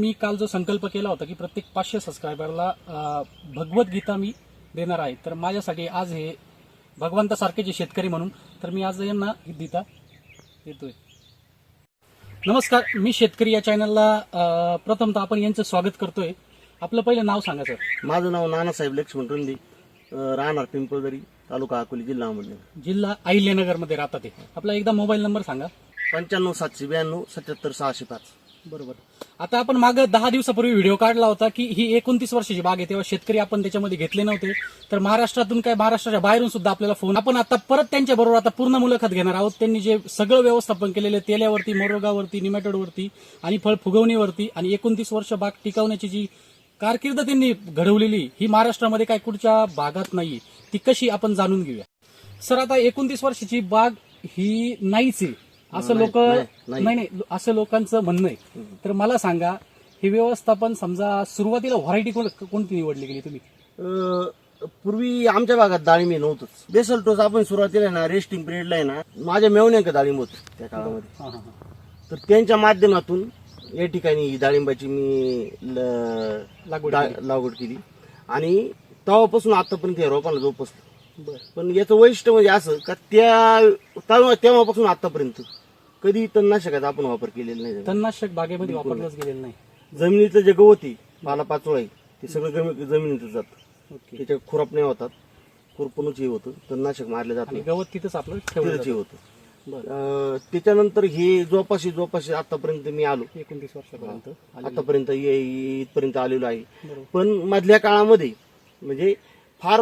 मी काल जो संकल्प केला होता की प्रत्येक पाचशे सबस्क्रायबरला भगवद्गीता मी देणार आहे. तर माझ्यासाठी आज हे भगवंतासारखे जे शेतकरी म्हणून तर मी आज यांना ही गीता देतोय. नमस्कार मी शेतकरी या चॅनलला प्रथमतः आपण यांचं स्वागत करतोय. आपलं पहिलं नाव सांगा सर. माझं नाव नानासाहेब लक्ष्मण रुंदी राहणार पिंपळदरी तालुका अकोली जिल्हा अहमदनगर. जिल्हा अहिल्यानगरमध्ये राहतात ते. आपला एकदा मोबाईल नंबर सांगा. पंच्याण्णव सातशे ब्याण्णव सत्याहत्तर सहाशे पाच. बरोबर. आता आपण मागं दहा दिवसापूर्वी व्हिडिओ काढला होता की ही एकोणतीस वर्षाची बाग आहे तेव्हा शेतकरी आपण त्याच्यामध्ये घेतले नव्हते. तर महाराष्ट्रातून काय महाराष्ट्राच्या बाहेरून सुद्धा आपल्याला फोन आपण आता परत त्यांच्या बरोबर आता पूर्ण मुलाखत घेणार आहोत. त्यांनी जे सगळं व्यवस्थापन केलेलं आहे, तेल्यावरती मोरोगावरती निमॅटोडवरती आणि फळ फुगवणीवरती आणि एकोणतीस वर्ष बाग टिकवण्याची जी कारकीर्द त्यांनी घडवलेली ही महाराष्ट्रामध्ये काय कुठच्या भागात नाही ती कशी आपण जाणून घेऊया. सर आता एकोणतीस वर्षाची बाग ही नाहीच आहे. असं लोक नाही, नाही. असं लोकांचं म्हणणं आहे. तर मला सांगा हे व्यवस्थापन समजा सुरुवातीला व्हरायटी कोणती निवडली गेली तुम्ही? अं, पूर्वी आमच्या भागात डाळिंबी नव्हतंच. बेसल टोस आपण सुरुवातीला आहे ना रेस्टिंग पिरियडला आहे ना माझ्या मेवण्यांक डाळिंब होतं त्या काळामध्ये. हा, हा, हा. तर त्यांच्या माध्यमातून या ठिकाणी ही डाळिंबाची मी ल- लागवड डा- लागवड केली. आणि तेव्हापासून आतापर्यंत या रोपांना जोपासलं बरं. पण याचं वैशिष्ट्य म्हणजे असं का त्या तेव्हा- तेव्हापासून आतापर्यंत. कधी तणनाशकाचा आपण वापर केलेला नाही. तणनाशक बागेमध्ये वापरलंच गेलेलं नाही. जमिनीचं जे गवत आहे पाला पाचोळा आहे ते सगळं गमी- जमिनीतच जातं. ओके. त्याच्या खुरापण्या होतात. खुरपणूच हे होतं. तणनाशक मारले जात. आणि नाही गवत तिथंच आपलं ठेवलं तिथंच हे जातं. होतं. बरं. अं, त्याच्यानंतर हे जोपाशी जोपाशी आतापर्यंत मी आलो. एकोणतीस वर्षापर्यंत आलेलं. आतापर्यंत ये- ये- इथपर्यंत आलेलो आहे. बरोबर. पण मधल्या काळामध्ये म्हणजे फार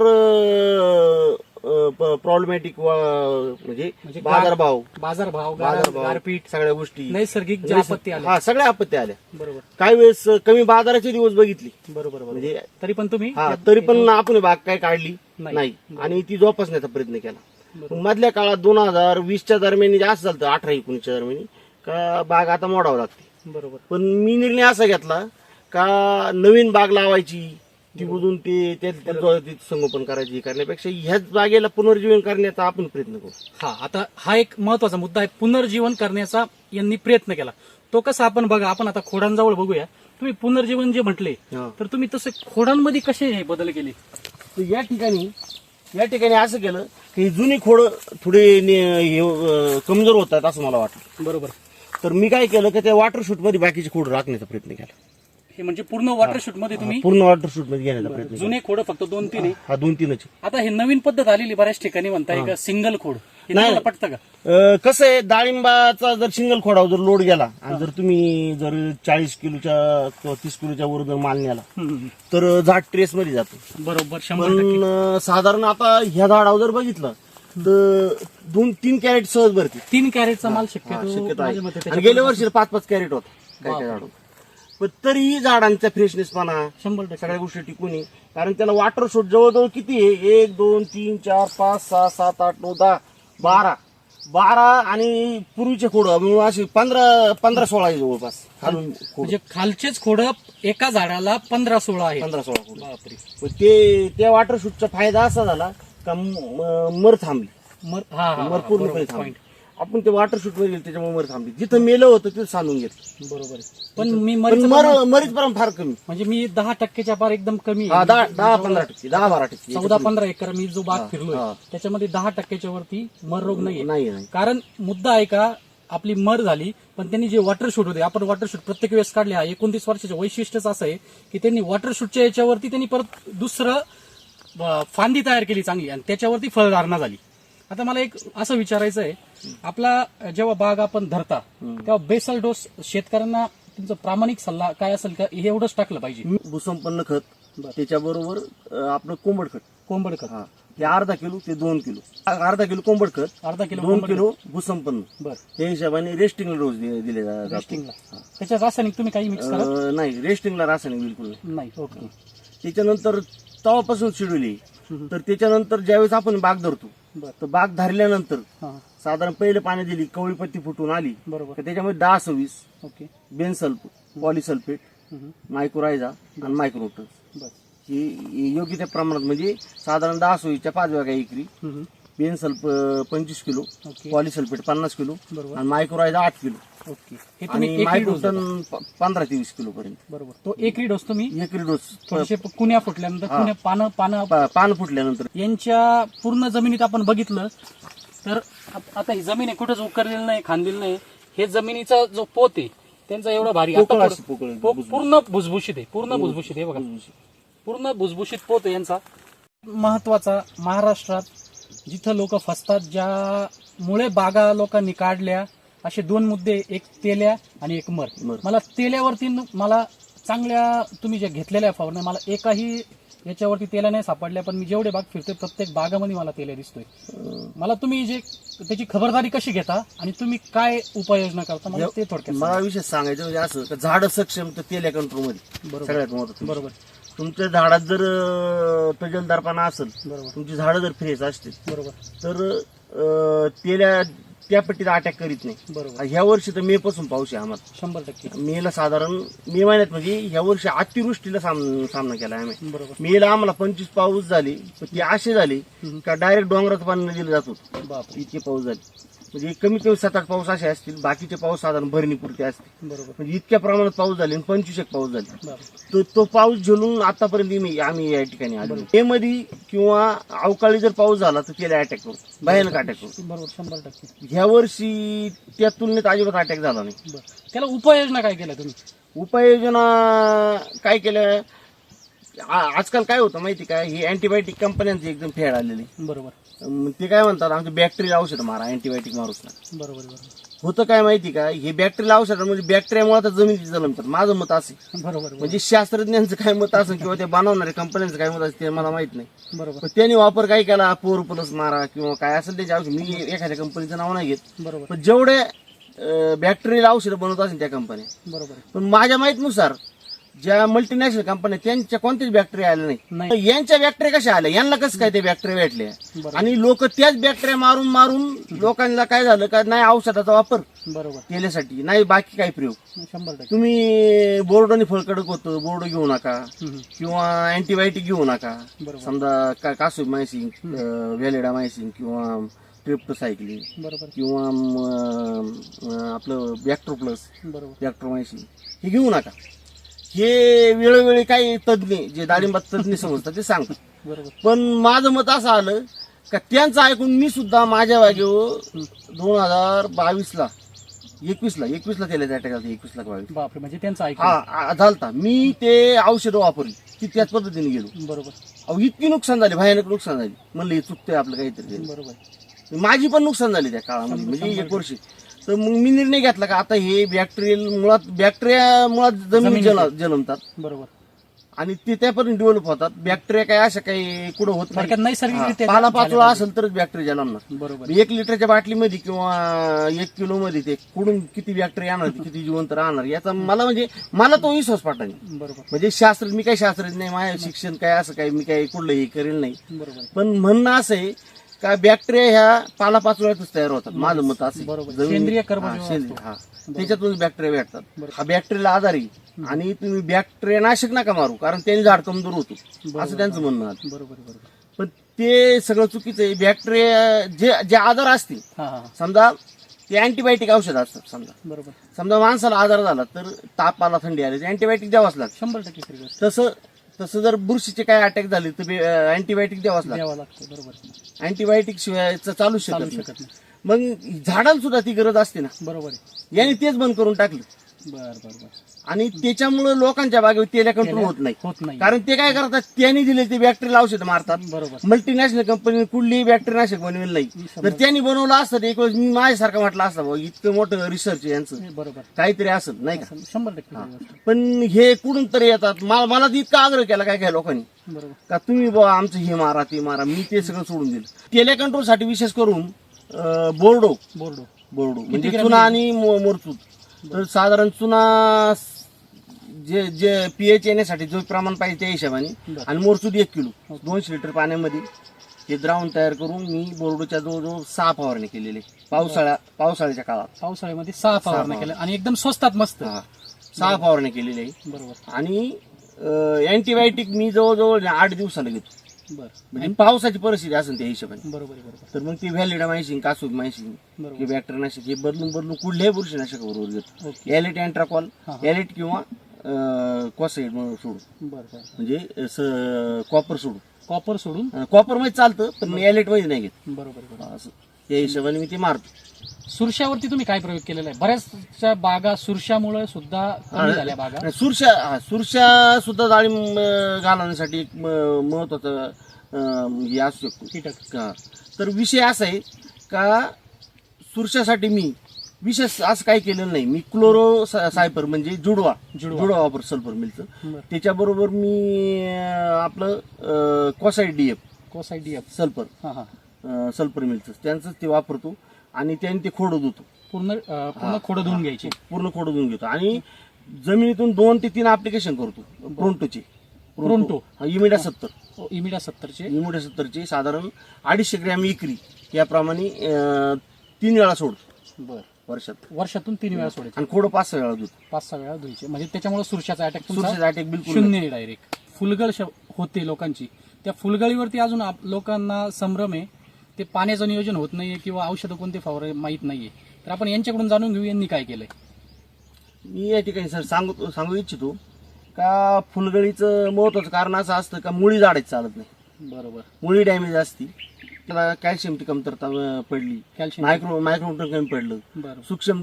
प्रॉब्लेमॅटिक म्हणजे म्हणजे बाजारभाव. बाजारभाव गारपीट सगळ्या गोष्टी. नैसर्गिक ज्या आपत्ती आल्या. हा सगळ्या आपत्ती आल्या. बरोबर. काही वेळेस कमी बाजाराचे दिवस बघितली. बरोबर बरोबर. म्हणजे तरी पण तुम्ही हा तरी पण आपण बाग काय काढली नाही. आणि ती जोपासण्याचा प्रयत्न केला. मधल्या काळात दोन हजार वीसच्या दरम्यान जास्त झालं अठरा एकोणीसच्या दरम्यान का बाग आता मोडावं लागते. बरोबर. पण मी निर्णय असा घेतला का नवीन बाग लावायची ती बुजून ते त्या- त्या- ते संगोपन करायची करण्यापेक्षा ह्याच बागेला पुनर्जीवन करण्याचा आपण प्रयत्न करू. हा आता हा एक महत्त्वाचा मुद्दा आहे पुनर्जीवन करण्याचा यांनी प्रयत्न केला. तो कसा आपण बघा आपण आता खोडांजवळ बघूया. तुम्ही पुनर्जीवन जे म्हटले हा. तर तुम्ही तसे खोडांमध्ये कसे हे बदल केले? तर या ठिकाणी या ठिकाणी असं केलं की जुनी खोड थोडी ने- हे, अं, कमजोर होतात असं मला वाटलं. बरोबर. तर मी काय केलं की त्या वॉटर शूटमध्ये बाकीची खोड राखण्याचा प्रयत्न केला. हे म्हणजे पूर्ण वॉटर शूटमध्ये तुम्ही पूर्ण वॉटर शूटमध्ये घेण्याचा प्रयत्न केला. जुने खोड फक्त दोन तीन आहे. हा दोन तीनच आता हे नवीन पद्धत आलेली बऱ्याच ठिकाणी म्हणताय का सिंगल खोड. हे नाही. तुम्हाला पटतं का? अं, कसं आहे डाळिंबाचा जर सिंगल खोडावर जर लोड गेला आणि जर तुम्ही जर चाळीस किलोच्या किंवा तीस किलोच्या वर जर माल नेला. तर झाड ट्रेस मध्ये जातो. बरोबर शंभर टक्के. पण अं, साधारण आता ह्या झाडावर जर बघितलं तर दोन तीन कॅरेट सहज भरते. तीन कॅरेटचा माल शक्यतो शक्यता माझ्या मते आहे त्याच्या आणि गेल्या वर्षी पाच पाच कॅरेट होत. काय काय झाड पण तरीही झाडांचा फ्रेशनेसपणा शंभर टक्के. सगळ्या गोष्टी टिकून आहे कारण त्याला वॉटर शूट जवळजवळ किती आहे? एक दोन तीन चार पाच सहा सात आठ नऊ दहा बारा. बारा आणि पूर्वीचे खोड असे पंधरा पंधरा सोळा आहे जवळपास. खालून खोड. म्हणजे खालचेच खोड एका झाडाला पंधरा सोळा आहे पंधरा सोळा खोड. बापरे. पण ते त्या वॉटर शूटचा फायदा असा झाला का म- मर थांबली. मर हा हा, मर पूर्णपणे थांबली. आपण ते वॉटर शूटमध्ये गेलो त्याच्यामुळे मर थांबली. जिथं मेलं होतं तिथं सांधून घेतलं. बरोबर आहे. पण मी पण मरीचं मर प्रमाण- मरीच प्रमाण फार कमी. म्हणजे मी दहा टक्केच्या पार एकदम कमी हा आहे. दहा दहा पंधरा टक्के दहा बारा टक्के चौदा पंधरा एकर मी जो बाग हा, फिरलोय हा. त्याच्यामध्ये दहा टक्क्याच्या वरती मर रोग नाहीये. नाही नाही. कारण मुद्दा आहे का आपली मर झाली पण त्यांनी जे वॉटर शूट होते आपण वॉटर शूट प्रत्येक वेळेस काढले हा एकोणतीस वर्षाचं वैशिष्ट्यच असं आहे की त्यांनी वॉटर शूटच्या याच्यावरती त्यांनी परत दुसरं अं, फांदी तयार केली चांगली आणि त्याच्यावरती फळधारणा झाली. आता मला एक असं विचारायचं आहे. आपला जेव्हा बाग आपण धरता तेव्हा बेसल डोस शेतकऱ्यांना तुमचा प्रामाणिक सल्ला काय असेल का? हे एवढंच टाकलं पाहिजे. भूसंपन्न खत त्याच्याबरोबर आपलं कोंबड खत. कोंबड खत. हा. ते अर्धा किलो ते दोन किलो. अर्धा किलो कोंबड खत अर्धा किलो दोन किलो भूसंपन्न. बर. त्या हिशोबाने रेस्टिंग डोस दि- दिले जा- जातो. टेस्टिंगला त्याच्यात रासायनिक तुम्ही काही मिक्स करा अं, नाही रेस्टिंगला रासायनिक बिलकुल नाही. नाही ओके. त्याच्यानंतर तवापासून शेड्यूल आहे. तर त्याच्यानंतर ज्यावेळेस आपण बाग धरतो बर तर बाग धरल्यानंतर हा. साधारण पहिले पाणी दिली कवळी पत्ती फुटून आली. बरोबर. तर त्याच्यामध्ये दहा सव्वीस ओके. बेनसल्फ पॉलिसल्फेट हम्म. मायक्रोरायझा आणि मायक्रोटस बर. ही ही योग्य त्या प्रमाणात म्हणजे साधारण दहा सोयीच्या पाच वेगळ्या एकरी. हम्म. बेनसल्फ पंचवीस किलो ओके. पॉलिसल्फेट पन्नास किलो बरोबर. आणि मायक्रोरायझा आठ किलो. ओके. हे तुम्ही आणि एकरी डोस मायक्रोटन पंधरा ते वीस किलो पर्यंत. बरोबर. तो एकरी डोस तुम्ही एकरी डोस. थोडेसे कुण्या फुटल्यानंतर कुण्या पानं पानं प- पान फुटल्यानंतर. यांच्या पूर्ण जमिनीत आपण बघितलं तर आत- आता ही जमीन आहे कुठंच उकरलेलं नाही खांदलेलं नाही. हे जमिनीचा जो पोत आहे त्यांचा एवढा भारी आता पोकळ थोडं- अशी पोकळ आहे, पो- भुसभुशीत. पूर्ण भुसभुशीत आहे पूर्ण भुसभुशीत आहे बघा. पूर्ण भुसभुशीत पोत आहे यांचा. महत्त्वाचा महाराष्ट्रात जिथं लोक फसतात ज्यामुळे बागा लोकांनी काढल्या असे दोन मुद्दे एक तेल्या आणि एक मर. मला तेल्यावरती मला चांगल्या तुम्ही जे घेतलेल्या फवारण्या मला एकाही याच्यावरती तेल्या नाही सापडल्या पण मी जेवढे बाग फिरतोय प्रत्येक बागामध्ये मला तेल्या दिसतोय मला तुम्ही जे त्याची खबरदारी कशी घेता आणि तुम्ही काय उपाययोजना करता मला ते थोडक्यात मला विषय सांगायचं म्हणजे असं झाड सक्षम तर तेल्या कंट्रोलमध्ये बरोबर. सगळ्यात महत्वाचं सांगा. बरोबर तुमच्या झाडात जर तजलदारपणा असेल बरोबर. तुमची झाडं जर फ्रेश असतील बरोबर. तर अं, तेल्या त्या पट्टीत अटॅक करीत नाही. बरोबर. ह्या वर्षी तर मे पासून पाऊस आहे आम्हाला. शंभर टक्के. मेला साधारण मे महिन्यात म्हणजे ह्या वर्षी अतिवृष्टीला साम- सामना केला आम्ही. बरोबर. मेला आम्हाला पंचवीस पाऊस झाले पण ती असे झाले का डायरेक्ट डोंगरात पाणी दिलं जात. होतं बापरे. इतके पाऊस झाले. म्हणजे कमीत कमी सात आठ पाऊस असे असतील बाकीचे पाऊस साधारण भरणीपुरते असतील. बरोबर. म्हणजे इतक्या प्रमाणात पाऊस झाले आणि पंचवीस एक पाऊस झाले. तो तो पाऊस झेलून आतापर्यंत मी आम्ही या ठिकाणी आलो मे मध्ये किंवा अवकाळी जर पाऊस झाला तर त्याला अटॅक करू भयानक अटॅक करू बरोबर शंभर टक्के. ह्या वर्षी त्या तुलनेत अजिबात अटॅक झाला नाही. त्याला उपाययोजना काय केल्या तुम्ही? उपाययोजना काय केलं आ- आजकाल काय होतं माहिती का? ही अँटीबायोटिक कंपन्यांची एकदम फेड आलेली. बरोबर. ते काय म्हणतात आमचे बॅक्टेरिया औषध मारा अँटीबायोटिक मारूच ना बरोबर बरोबर. होतं काय माहिती का हे बॅक्टेरिया औषध म्हणजे बॅक्टेरियामुळे आता जमिनीची जलमतात माझं मत असे. बरोबर बरोबर. म्हणजे शास्त्रज्ञांचं काय मत असेल किंवा ते बनवणाऱ्या कंपन्यांचं काय मत असेल ते मला माहीत नाही. बरोबर. पण त्यांनी वापर काय केला पोर प्लस मारा किंवा काय असेल त्याचे औषध. मी एखाद्या कंपनीचं नाव नाही घेत. बरोबर. पण जेवढे बॅक्टेरियल औषधं बनवत असेल त्या कंपन्या बरोबर. पण माझ्या माहितीनुसार ज्या मल्टीनॅशनल कंपन्या त्यांच्या कोणत्याच बॅक्टेरिया आल्या नाही. यांच्या बॅक्टेरिया कशा आल्या? यांना कसं काय ते बॅक्टेरिया भेटले? आणि लोक त्याच बॅक्टेरिया मारून मारून लोकांना काय झालं? का नाही औषधाचा वापर बरोबर. केल्यासाठी नाही बाकी काही प्रयोग. शंभर टक्के. तुम्ही बोर्डोनी फळकडक होतं बोर्ड घेऊ नका. किंवा अँटीबायोटिक घेऊ नका. समजा का कासू मायसिन व्हॅलिडा मायसिन किंवा ट्रिप्टोसायक्लिन. बरोबर. किंवा आपलं बॅक्टर प्लस बरोबर. बॅक्ट्रोमायसिन हे घेऊ नका. हे वेळोवेळी काही तज्ज्ञ जे डाळिंबात तज्ज्ञ समजतात ते सांगतात. पण माझं मत असं आलं का त्यांचं ऐकून मी सुद्धा माझ्या जागेवर दोन हजार बावीसला एकवीसला एकवीसला त्याला अटॅक झाला एकवीसला बावीस. बापरे म्हणजे त्यांचं हा ऐकून आ- झालता. मी ते औषधं वापरली ती त्याच पद्धतीने गेलो. बरोबर. अहो इतकी नुकसान झाली भयानक नुकसान झाली. म्हणलं हे चुकतंय आपलं काहीतरी. बरोबर. माझी पण नुकसान झाली त्या काळामध्ये म्हणजे एक वर्षी. तर मग मी निर्णय घेतला का आता हे बॅक्टेरियल मुळात बॅक्टेरिया मुळात जमिनी जल- जन्मतात. बरोबर. आणि ते त्यापर्यंत डेव्हलप होतात. बॅक्टेरिया काय अशा काही कुठं होत नाही. थोडक्यात हा, पाला पाचोळा. असेल तरच बॅक्टेरिया जन्मणार. बरोबर. एक लिटरच्या बाटलीमध्ये किंवा एक किलो मध्ये ते कुठून किती बॅक्टेरिया आणणार किती जिवंत राहणार याचा मला म्हणजे मला तो विश्वास पटला नाही. बरोबर. म्हणजे शास्त्र मी काही शास्त्रज्ञ नाही माझं शिक्षण काय असं काही मी काही कुठलंही करेल नाही. बरोबर. पण म्हणणं असं आहे का बॅक्टेरिया ह्या पालापाचोळ्यातच तयार होतात माझं मत असं. बरोबर. जमिनी- सेंद्रिय कर्म हा, जेव्हा सेंद्रिय, असतो. हा. त्याच्यातूनच बॅक्टेरिया भेटतात. हा बॅक्टेरियाला आधार आहे आणि तुम्ही बॅक्टेरिया नाशक नका मारू कारण त्यांनी झाड कमजोर होतो. असं त्यांचं म्हणणं आहे. बरोबर बरोबर. पण ते सगळं चुकीचं आहे. बॅक्टेरिया जे जे आजार असतील हा हा हा. समजा ते अँटीबायोटिक औषध असतात समजा. बरोबर. समजा माणसाला आजार झाला तर ताप आला थंडी आली अँटीबायोटिक द्यावाच लागतं. शंभर टक्के खरी गोष्ट. तसं तसं जर बुरशीचे काय अटॅक झाले तर अँटीबायोटिक द्यावाच लागतं. द्यावा लागतो बरोबर. अँटीबायोटिक शिवाय च- चालूच शकत चालू नाही. शकत नाही. मग झाडाला सुद्धा ती गरज असते ना. बरोबर आहे. याने तेच बंद करून टाकलं. बर बर बर. आणि त्याच्यामुळे लोकांच्या बागेवर तेल्या कंट्रोल होत नाही. होत नाही. कारण ते काय करतात त्यांनी दिले ते बॅक्टेरियल औषध मारतात. बरोबर. मल्टीनॅशनल कंपनी कुठलीही बॅक्टेरियानाशक बनवेल नाही. जर त्यांनी बनवलं असतं तर एक वेळेस मी माझ्यासारखं म्हटलं असतं भाऊ इतकं मोठं रिसर्च यांचं. बरोबर. काहीतरी असेल नाही का? शंभर टक्के पण हे कुठून तरी येतात. मला तर इतका आग्रह केला काय काय लोकांनी. का तुम्ही बुवा आमचं हे मारा ते मारा. मी ते सगळं सोडून दिलं. तेल्या कंट्रोलसाठी विशेष करून बोर्डो. बोर्डो. बोर्डो. म्हणजे चुना आणि मो- मोरचूत तर साधारण चुना जे जे पीएच येण्यासाठी जो प्रमाण पाहिजे त्या हिशोबाने. आणि मोरचूत एक किलो. दोनशे लिटर पाण्यामध्ये हे द्रावण तयार करून मी बोर्डोच्या जवळजवळ सहा फवारणी केलेले. पावसाळ्या पावसाळ्याच्या काळात. पावसाळ्यामध्ये सहा फवारण्या केल्या आणि एकदम स्वस्तात मस्त. सहा फवारणी केलेली आहे. बरोबर. आणि अँटीबायोटिक मी जवळजवळ आठ दिवसाला घेतो. बरं. म्हणजे पावसाची परिस्थिती असेल त्या हिशोबाने. बरोबर बरोबर तर मग ती व्हॅलिडा माहिशी कासूद माहिशी बरोबर. की बॅक्टेरियानाशक हे बदलून बदलून कुठल्याही बुरशीनाशक बरोबर घेतो एलिट अँट्राकॉल. एलिट किंवा कॉसाईड सोडू बरं बरं. म्हणजे कॉपर सोडू कॉपर सोडून? कॉपरमध्ये चालतं पण एलिटमध्ये नाही घेत. बरोबर असं. त्या हिशोबाने मी ते मारतो. सुरशावरती तुम्ही काय प्रयोग केलेला आहे? बऱ्याचशा बागा सुरशामुळे सुद्धा कमी झाल्या बागा. आणि सुरशा हा, सुरशा सुद्धा डाळिंब अं, घालवण्यासाठी एक म- महत्वाचं अं, हे असू शकतो. कीटक. का तर विषय असा आहे का सुरशासाठी मी विशेष असं काही केलेलं नाही. मी क्लोरो सा- सायपर म्हणजे जुडवा. जुडवा. जुडवा वापर सल्फर मिलचं. बरं. त्याच्याबरोबर मी अं, आपलं Kocide DF Kocide DF sulphur. हा हा. अं, सल्फर मिलचं. त्यांचं ते वापरतो. आणि त्याने ते खोडं धुतो. पूर्ण अं, पूर्ण खोडं धुवून घ्यायची. पूर्ण खोडं धुवून घेतो. आणि जमिनीतून दोन ते तीन ऍप्लिकेशन करतो. प्रोंटोचे प्रोंटो. इमिडा सत्तर. इमिडा सत्तरचे. इमिडा सत्तरचे. साधारण अडीचशे ग्रॅम इकरी. याप्रमाणे अं, तीन वेळा सोडतो. बर. वर्षात. वर्षातून तीन वेळा सोडायचे. आणि खोडं पाच सहा वेळा धुतो पाच सहा वेळा धुवायचे म्हणजे त्याच्यामुळे सुरशाचा अटॅक सुरक्षेचा अटॅक बिलकुल नाही. शून्य डायरेक्ट फुलगळ श- होते लोकांची. त्या फुलगळीवरती अजून आप- लोकांना संभ्रम आहे. ते पाण्याचं नियोजन होत नाहीये किंवा औषधं कोणते फवारे माहीत नाहीये. तर आपण यांच्याकडून जाणून घेऊ यांनी काय केलंय. मी या ठिकाणी सर सांगू सांगू इच्छितो का फुलगळीचं महत्वाचं कारण असं असतं का मुळी झाडाची चालत नाही. बरोबर. मुळी डॅमेज असती. त्याला कॅल्शियमची कमतरता अं, पडली. कॅल्शियम मायक्रो मायक्रोन्यूट्रन कमी पडलं. सूक्ष्म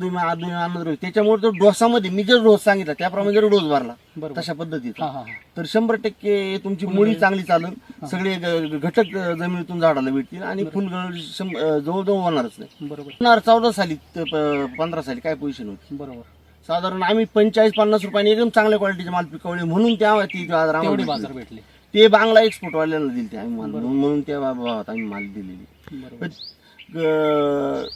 त्याच्यामुळे तो डोसामध्ये मी जर डोस सांगितला त्याप्रमाणे जर डोस भरला बरोबर. तशा पद्धतीत हा हा हा. तर शंभर टक्के तुमची मुळी चांगली चालेल सगळे ग- घटक अ, जमिनीतून झाडाला भेटतील आणि फुलगळ शं- अ, जवळजवळ होणारच नाही. बरोबर. होणार चौदा साली ते प- पंधरा साली काय पोझिशन होती? बरोबर. साधारण आम्ही पंचेचाळीस पन्नास रुपयांनी एकदम चांगल्या क्वालिटीचे माल पिकवले म्हणून त्या ती तेवढे भेटली. बाजार भेटले. ते बांगला एक्सपोर्ट वाल्याला दिले ते आम्ही माल. म्हणून म्हणून त्या भावात आम्ही माल दिलेली. बरोबर. ग-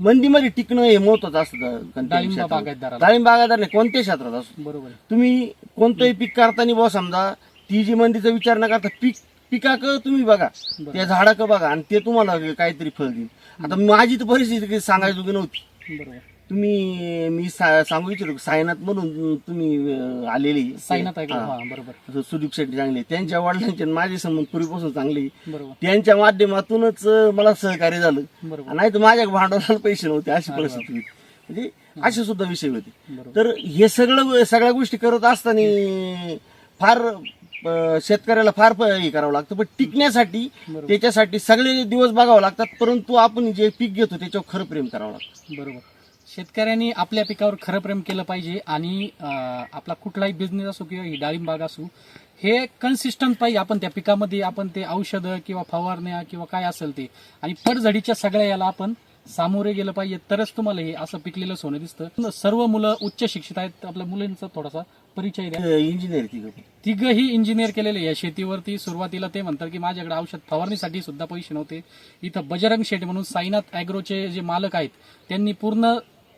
मंदीमध्ये टिकणं हे महत्वाचं असतं कोणत्याही डाळिंब क्षेत्रात. बागायतदाराला. डाळिंब बागायतदार नाही कोणत्याही क्षेत्रात असो. बरोबर. आहे. तुम्ही कोणतंही पीक करताना बुवा समजा ती जी मंदीचा विचार न करता पीक पिकाक तुम्ही बघा त्या झाडाक बघा आणि ते तुम्हाला काहीतरी फळ देईल. आता माझी तर परिस्थिती काही सांगायची नव्हती. बरोबर. तुम्ही मी सा- सांगू इच्छितो सायनाथ म्हणून तुम्ही आलेली साईनाथ ऐकलं हा. हा बरोबर. सुदीप शेट्टी चांगले त्यांच्या वडिलांचे आणि माझे संबंध पूर्वीपासून चांगले बरोबर. त्यांच्या माध्यमातूनच अं, मला सहकार्य झालं. बरोबर. नाही तर माझ्या भांडवलाला पैसे नव्हते अशी परिस्थिती होती. म्हणजे असे सुद्धा विषय होते. बरोबर. तर हे सगळं सगळ्या गोष्टी करत असताना फार अं, शेतकऱ्याला फार प- हे करावं लागतं. पण टिकण्यासाठी. त्याच्यासाठी सगळे दिवस बघावं लागतात. परंतु आपण जे पीक घेतो त्याच्यावर खरं प्रेम करावं लागतं. बरोबर. शेतकऱ्यांनी आपल्या पिकावर खरं प्रेम केलं पाहिजे आणि आपला कुठलाही बिझनेस असो किंवा ही डाळिंब बाग असो हे कन्सिस्टंट पाहिजे आपण त्या पिकामध्ये आपण ते औषधं किंवा फवारण्या किंवा काय असेल ते आणि पडझडीच्या सगळ्या याला आपण सामोरे गेलं पाहिजे. तरच तुम्हाला हे असं पिकलेलं सोनं दिसतं. सर्व मुलं उच्च शिक्षित आहेत. आपल्या मुलांचा थोडासा परिचय द्या. इंजिनियर तिघही इंजिनियर केलेले या शेतीवरती सुरुवातीला ते म्हणतात की माझ्याकडे औषध फवारणीसाठी सुद्धा पैसे नव्हते. इथं बजरंग शेठ म्हणून साईनाथ अॅग्रोचे जे मालक आहेत त्यांनी पूर्ण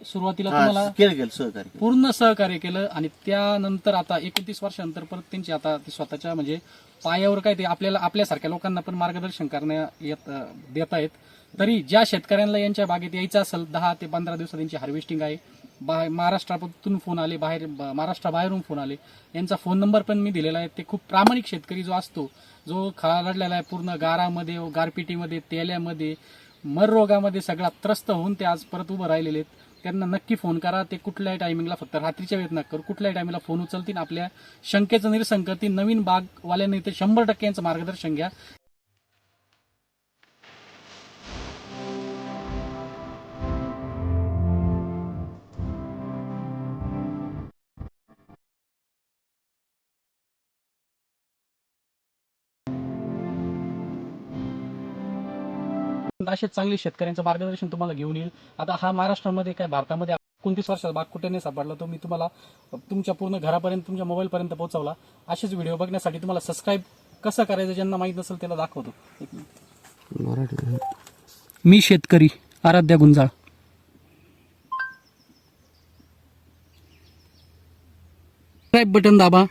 सुरुवातीला तुम्हाला केलं केलं सहकार्य पूर्ण सहकार्य केलं आणि त्यानंतर आता एकोणतीस वर्षानंतर परत त्यांची आता ते स्वतःच्या म्हणजे पायावर काय ते आपल्याला आपल्यासारख्या लोकांना पण मार्गदर्शन करण्या येत देत आहेत. तरी ज्या शेतकऱ्यांना यांच्या बागेत यायचं असेल दहा ते पंधरा दिवसात त्यांची हार्वेस्टिंग आहे. बा महाराष्ट्रातून फोन आले बाहेर महाराष्ट्राबाहेरून फोन आले. यांचा फोन नंबर पण मी दिलेला आहे. ते खूप प्रामाणिक शेतकरी जो असतो जो खळाडलेला आहे पूर्ण गारामध्ये गारपिटीमध्ये तेल्यामध्ये मर रोगामध्ये सगळा त्रस्त होऊन ते आज परत उभं राहिलेले आहेत. त्यांना नक्की फोन करा. ते कुठल्याही टायमिंगला फक्त रात्रीच्या वेळेत नका करू. कुठल्याही टायमिंगला फोन उचलतील. आपल्या शंकेचं निरसन करतील. नवीन बागवाल्यांनी ते शंभर टक्के यांचं मार्गदर्शन घ्या. असे चांगले शेतकऱ्यांचं मार्गदर्शन तुम्हाला घेऊन येईल. आता हा महाराष्ट्रामध्ये काय भारतामध्ये एकोणतीस वर्षात बाग कुठे नाही सापडला तो मी तुम्हाला तुमच्या पूर्ण घरापर्यंत तुमच्या मोबाईलपर्यंत पोहोचवला. असेच व्हिडिओ बघण्यासाठी तुम्हाला सबस्क्राईब कसं करायचं ज्यांना माहीत नसेल त्याला दाखवतो. एक मिनिट. मी शेतकरी आराध्या गुंजाळ. सबस्क्राईब बटन दाबा.